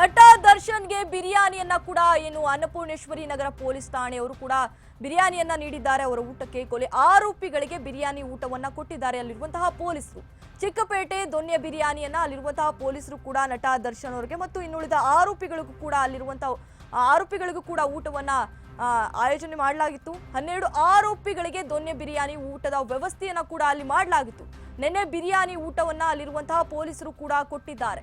ಆರೋಪಿಗಳಿಗೆ ಬಿರಿಯಾನಿಯನ್ನ ಕೂಡ ಏನು ಅನ್ನಪೂರ್ಣೇಶ್ವರಿ ನಗರ ಪೊಲೀಸ್ ಠಾಣೆಯವರು ಕೂಡ ಬಿರಿಯಾನಿಯನ್ನ ನೀಡಿದ್ದಾರೆ. ಅವರ ಊಟಕ್ಕೆ ಕೊಲೆ ಆರೋಪಿಗಳಿಗೆ ಬಿರಿಯಾನಿ ಊಟವನ್ನ ಕೊಟ್ಟಿದ್ದಾರೆ ಅಲ್ಲಿರುವಂತಹ ಪೊಲೀಸರು. ಚಿಕ್ಕಪೇಟೆ ದೊನ್ನೆ ಬಿರಿಯಾನಿಯನ್ನ ಅಲ್ಲಿರುವಂತಹ ಪೊಲೀಸರು ಕೂಡ ನಟ ದರ್ಶನ್ ಅವರಿಗೆ ಮತ್ತು ಇನ್ನುಳಿದ ಆರೋಪಿಗಳಿಗೂ ಕೂಡ ಅಲ್ಲಿರುವಂತಹ ಆರೋಪಿಗಳಿಗೂ ಕೂಡ ಊಟವನ್ನ ಆಯೋಜನೆ ಮಾಡಲಾಗಿತ್ತು. ಹನ್ನೆರಡು ಆರೋಪಿಗಳಿಗೆ ದೊನ್ನೆ ಬಿರಿಯಾನಿ ಊಟದ ವ್ಯವಸ್ಥೆಯನ್ನ ಕೂಡ ಅಲ್ಲಿ ಮಾಡಲಾಗಿತ್ತು. ನಿನ್ನೆ ಬಿರಿಯಾನಿ ಊಟವನ್ನ ಅಲ್ಲಿರುವಂತಹ ಪೊಲೀಸರು ಕೂಡ ಕೊಟ್ಟಿದ್ದಾರೆ.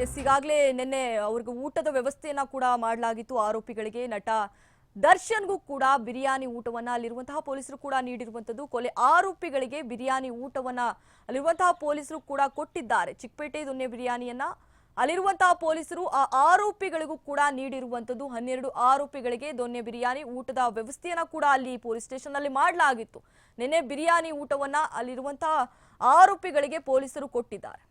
ಎಸ್, ಈಗಾಗಲೇ ನಿನ್ನೆ ಅವ್ರಿಗೆ ಊಟದ ವ್ಯವಸ್ಥೆಯನ್ನ ಕೂಡ ಮಾಡಲಾಗಿತ್ತು. ಆರೋಪಿಗಳಿಗೆ ನಟ ದರ್ಶನ್ಗೂ ಕೂಡ ಬಿರಿಯಾನಿ ಊಟವನ್ನ ಅಲ್ಲಿರುವಂತಹ ಪೊಲೀಸರು ಕೂಡ ನೀಡಿರುವಂತದ್ದು ಕೊಲೆ ಆರೋಪಿಗಳಿಗೆ ಬಿರಿಯಾನಿ ಊಟವನ್ನ ಅಲ್ಲಿರುವಂತಹ ಪೊಲೀಸರು ಕೂಡ ಕೊಟ್ಟಿದ್ದಾರೆ. ಚಿಕ್ಕಪೇಟೆ ದೊನ್ನೆ ಬಿರಿಯಾನಿಯನ್ನ ಅಲ್ಲಿರುವಂತಹ ಪೊಲೀಸರು ಆ ಆರೋಪಿಗಳಿಗೂ ಕೂಡ ನೀಡಿರುವಂತದ್ದು ಹನ್ನೆರಡು ಆರೋಪಿಗಳಿಗೆ ದೊನ್ನೆ ಬಿರಿಯಾನಿ ಊಟದ ವ್ಯವಸ್ಥೆಯನ್ನ ಕೂಡ ಅಲ್ಲಿ ಪೊಲೀಸ್ ಸ್ಟೇಷನ್ ಅಲ್ಲಿ ಮಾಡಲಾಗಿತ್ತು. ನಿನ್ನೆ ಬಿರಿಯಾನಿ ಊಟವನ್ನ ಅಲ್ಲಿರುವಂತಹ ಆರೋಪಿಗಳಿಗೆ ಪೊಲೀಸರು ಕೊಟ್ಟಿದ್ದಾರೆ.